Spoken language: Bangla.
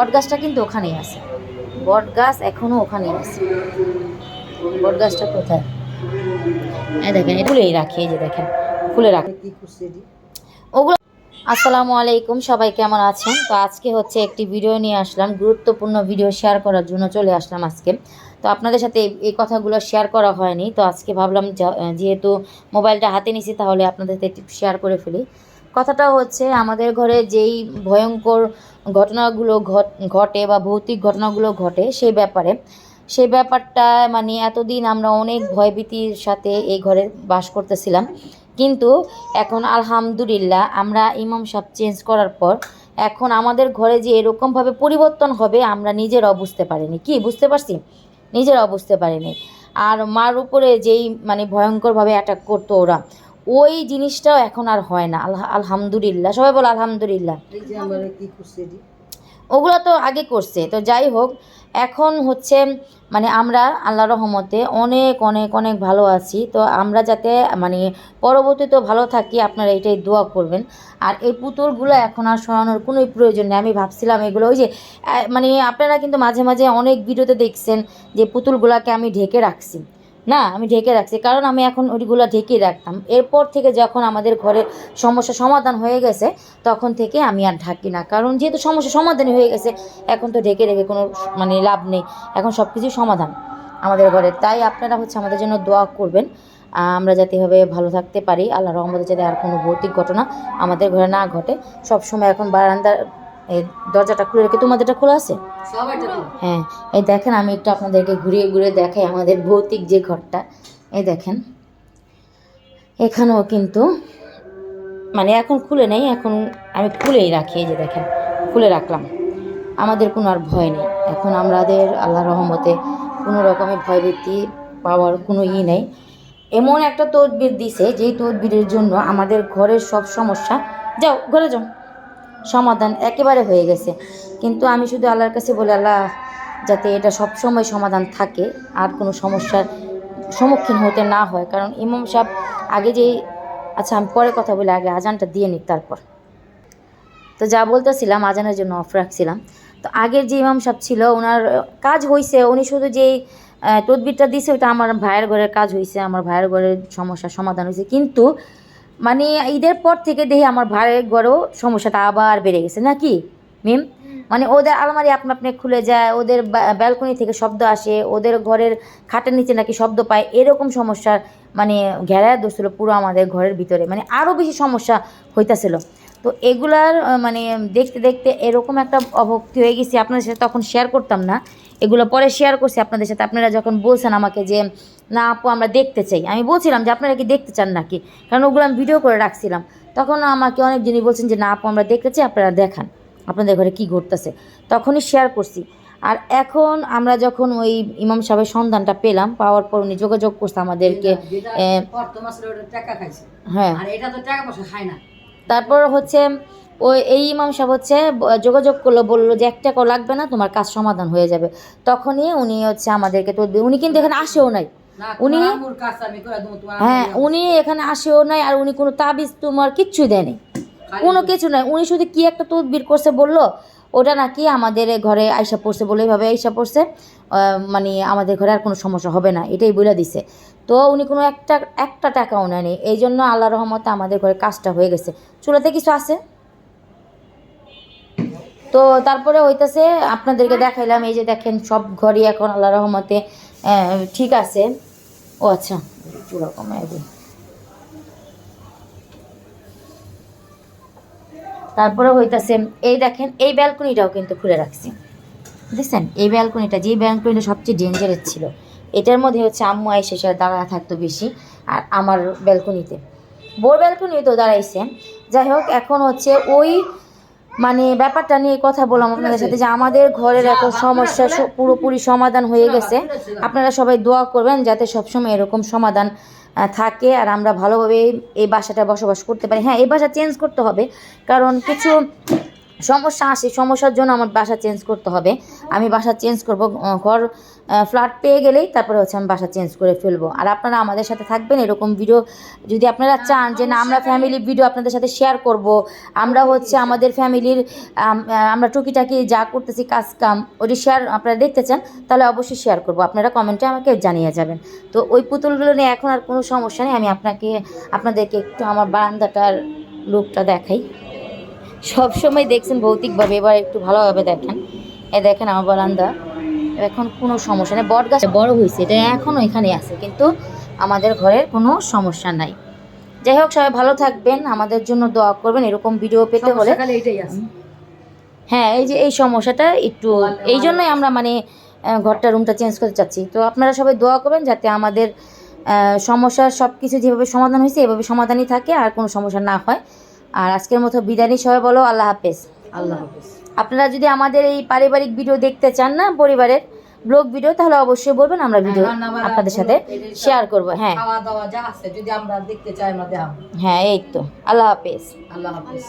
বট গাছটা কিন্তু ওখানেই আছে। বট গাছ এখনও ওখানেই আছে। বট গাছটা কোথায়? এই দেখেন ফুলেই রাখি এই যে দেখেন ফুলে রাখি। ওগুলো আসসালামু আলাইকুম সবাই কেমন আছেন? তো আজকে হচ্ছে একটি ভিডিও নিয়ে আসলাম গুরুত্বপূর্ণ ভিডিও শেয়ার করার জন্য চলে আসলাম আজকে। তো আপনাদের সাথে এই- কথাগুলো শেয়ার করা হয়নি তো আজকে ভাবলাম যেহেতু মোবাইলটা হাতে নিছি তাহলে আপনাদের সাথে একটু শেয়ার করে ফেলি। কথাটা হচ্ছে, আমাদের ঘরে যেই ভয়ঙ্কর ঘটনাগুলো ঘটে বা ভৌতিক ঘটনাগুলো ঘটে সেই ব্যাপারে, সেই ব্যাপারটা মানে এতদিন আমরা অনেক ভয়ভীতির সাথে এই ঘরে বাস করতেছিলাম। কিন্তু এখন আলহামদুলিল্লাহ আমরা ইমাম সাহেব চেঞ্জ করার পর, এখন আমাদের ঘরে যে এরকমভাবে পরিবর্তন হবে আমরা নিজেরাও বুঝতে পারিনি। কি, বুঝতে পারছি? নিজেরাও বুঝতে পারিনি। আর মার উপরে যেই মানে ভয়ঙ্করভাবে অ্যাটাক করতো ওরা ওই জিনিসটাও এখন আর হয় না। আলহা আলহামদুলিল্লাহ। সবাই বলো আলহামদুলিল্লাহ? ওগুলো তো আগে করছে। তো যাই হোক এখন হচ্ছে মানে আমরা আল্লাহ রহমতে অনেক অনেক অনেক ভালো আছি। তো আমরা যাতে মানে পরবর্তীতে ভালো থাকি আপনারা এটাই দোয়া করবেন। আর এই পুতুলগুলো এখন আর সরানোর কোনোই প্রয়োজন নেই। আমি ভাবছিলাম এগুলো ওই যে মানে আপনারা কিন্তু মাঝে মাঝে অনেক ভিডিওতে দেখছেন যে পুতুলগুলোকে আমি ঢেকে রাখছি। না, আমি ঢেকে রাখছি। কারণ আমি এখন ওইগুলো ঢেকেই রাখতাম। এরপর থেকে যখন আমাদের ঘরে সমস্যা সমাধান হয়ে গেছে, তখন থেকে আমি আর ঢাকি না। কারণ যেহেতু সমস্যা সমাধানই হয়ে গেছে, এখন তো ঢেকে রেখে কোনো মানে লাভ নেই। এখন সব কিছুই সমাধান আমাদের ঘরে। তাই আপনারা হচ্ছে আমাদের জন্য দোয়া করবেন। আমরা যাতে এভাবে ভালো থাকতে পারি। আল্লাহ রহমতে যাতে আর কোনো ভৌতিক ঘটনা আমাদের ঘরে না ঘটে। সবসময় এখন বারান্দার এই দরজাটা খুলে রেখে তোমাদেরটা খোলা আছে? হ্যাঁ এই দেখেন আমি একটু আপনাদেরকে ঘুরিয়ে ঘুরিয়ে দেখাই আমাদের ভৌতিক যে ঘরটা। এই দেখেন এখানেও কিন্তু মানে এখন খুলে নেই এখন আমি খুলেই রাখি এই যে দেখেন খুলে রাখলাম। আমাদের কোনো আর ভয় নেই। এখন আমাদের আল্লাহ রহমতে কোনো রকমের ভয়ভীতি পাওয়ার কোনো ই নেই। এমন একটা তদবির দিছে যেই তদবিরের জন্য আমাদের ঘরের সব সমস্যা যাও ঘরে যাও। সমাধান একেবারে হয়ে গেছে। কিন্তু আমি শুধু আল্লাহর কাছে বলি, আল্লাহ, যাতে এটা সব সময় সমাধান থাকে, আর কোনো সমস্যার সম্মুখীন হতে না হয়। কারণ ইমাম সাহেব আগে যেই আচ্ছা আমি পরে কথা বলি, আগে আজানটা দিয়ে নিই তারপর। তো যা বলতেছিলাম, আজানের জন্য অফ রাখছিলাম। তো আগের যে ইমাম সাহেব ছিল, ওনার কাজ হয়েছে উনি শুধু যেই তদবিরটা দিছে ওটা আমার ভাইয়ের ঘরের কাজ হয়েছে আমার ভাইয়ের ঘরের সমস্যার সমাধান হয়েছে কিন্তু মানে ঈদের পর থেকে দেখি আমার ভাইয়ের ঘরেও সমস্যাটা আবার বেড়ে গেছে নাকি? মিম? মানে ওদের আলমারি আপনা আপনি খুলে যায় ওদের ব্যালকনি থেকে শব্দ আসে ওদের ঘরের খাটের নিচে নাকি শব্দ পায় এরকম সমস্যার মানে ঘেরায় দোষছিল পুরো আমাদের ঘরের ভিতরে মানে আরও বেশি সমস্যা হইতাছিল। তো এগুলার মানে দেখতে দেখতে এরকম একটা অভক্তি হয়ে গেছি আপনাদের সাথে তখন শেয়ার করতাম না। এগুলো পরে শেয়ার করছি আপনাদের সাথে। আপনারা যখন বলছেন আমাকে যে না আপু আমরা দেখতে চাই। আমি বলছিলাম যে আপনারা কি দেখতে চান নাকি? কারণ ওগুলো আমি ভিডিও করে রাখছিলাম। তখন আমাকে অনেক জিনিস বলছেন যে না আপু আমরা দেখতে চাই আপনারা দেখান। আপনাদের ঘরে কি ঘটতেছে? তখনই শেয়ার করছি। আর এখন আমরা যখন ওই ইমাম সাহেবের সন্ধানটা পেলাম পাওয়ার পর উনি যোগাযোগ করছে আমাদেরকে হ্যাঁ। এটা তো টাকা পয়সা না। তারপর হচ্ছে ওই এই ইমাম সাহেব হচ্ছে যোগাযোগ করল বলল যে একটা টাকাও লাগবে না তোমার কাজ সমাধান হয়ে যাবে। তখনই উনি হচ্ছে আমাদেরকে তো উনি কিন্তু এখানে আসেও নাই। উনি- হ্যাঁ উনি এখানে আসেও নাই আর উনি কোনো তাবিজ তোমার কিচ্ছুই দেয়নি। কোনো কিছু নাই। উনি শুধু কি একটা তদবির করছে বলল ওটা নাকি আমাদের ঘরে আইসা পড়ছে বলে এইভাবে আইসা পড়ছে মানে আমাদের ঘরে আর কোনো সমস্যা হবে না এটাই বলে দিছে। তো উনি কোনো একটা একটা টাকাও নেয়নি। এই জন্য আল্লাহ রহমতে আমাদের ঘরে কাজটা হয়ে গেছে। চুলাতে কিছু আছে? তো তারপরে হইতাছে, আপনাদেরকে দেখাইলাম, এই যে দেখেন সব ঘরই এখন আল্লাহ রহমতে ঠিক আছে। ও আচ্ছা। দিই তারপরে হইতাছে, এই দেখেন, এই ব্যালকনিটাও কিন্তু খুলে রাখছি। দেখছেন, এই ব্যালকনিটা, যে ব্যালকনিটা সবচেয়ে ডেঞ্জারেস ছিল, এটার মধ্যে হচ্ছে আম্মু আইসে সে দাঁড়া থাকতো বেশি, আর আমার ব্যালকনিতে। বোর ব্যালকনি তো দাঁড়াইছে। যাই হোক, এখন হচ্ছে ওই মানে ব্যাপারটা নিয়ে কথা বললাম আপনাদের সাথে যে আমাদের ঘরের এখন সমস্যা পুরোপুরি সমাধান হয়ে গেছে। আপনারা সবাই দোয়া করবেন যাতে সবসময় এরকম সমাধান থাকে আর আমরা ভালোভাবে এই বাসাটা বসবাস করতে পারি। হ্যাঁ এই বাসা চেঞ্জ করতে হবে। কারণ কিছু সমস্যা আসে, সমস্যার জন্য আমার বাসা চেঞ্জ করতে হবে। আমি বাসা চেঞ্জ করব ঘর ফ্ল্যাট পেয়ে গেলেই তারপরে হচ্ছে আমি বাসা চেঞ্জ করে ফেলব। আর আপনারা আমাদের সাথে থাকবেন, এরকম ভিডিও যদি আপনারা চান যে না, আমরা ফ্যামিলি ভিডিও আপনাদের সাথে শেয়ার করব, আমরা হচ্ছে আমাদের ফ্যামিলির আমরা টুকিটাকি যা করতেছি, কাজ কাম, ওটি শেয়ার আপনারা দেখতে চান, তাহলে অবশ্যই শেয়ার করব। আপনারা কমেন্টে আমাকে জানিয়ে যাবেন। তো ওই পুতুলগুলো নিয়ে এখন আর কোনো সমস্যা নেই, আমি আপনাকে, আপনাদেরকে একটু আমার বারান্দাটার লুকটা দেখাই। সব সময় দেখছেন ভৌতিকভাবে। এবার একটু ভালোভাবে দেখেন। এ দেখেন আমার বারান্দা। এখন কোনো সমস্যা নেই। বট গাছ বড় হয়েছে এটা এখনও এখানে আছে কিন্তু আমাদের ঘরের কোনো সমস্যা নাই। যাই হোক সবাই ভালো থাকবেন আমাদের জন্য দোয়া করবেন এরকম ভিডিও পেতে হলে। হ্যাঁ এই যে এই সমস্যাটা একটু এই জন্যই আমরা মানে ঘরটা রুমটা চেঞ্জ করতে চাচ্ছি। তো আপনারা সবাই দোয়া করবেন যাতে আমাদের সমস্যার সব কিছু যেভাবে সমাধান হয়েছে এভাবে সমাধানই থাকে আর কোনো সমস্যা না হয়। আর আজকের মতো বিদায় সবাই বলো আল্লাহ হাফেজ। আল্লাহ হাফেজ। আপনারা যদি আমাদের এই পারিবারিক ভিডিও দেখতে চান না পরিবারের ব্লগ ভিডিও তাহলে অবশ্যই বলবেন আমরা ভিডিও আপনাদের সাথে শেয়ার করব হ্যাঁ। খাওয়া দাওয়া যা আছে যদি আমরা দেখতে চাই আমরা হ্যাঁ এই তো। আল্লাহ হাফেজ। আল্লাহ হাফেজ।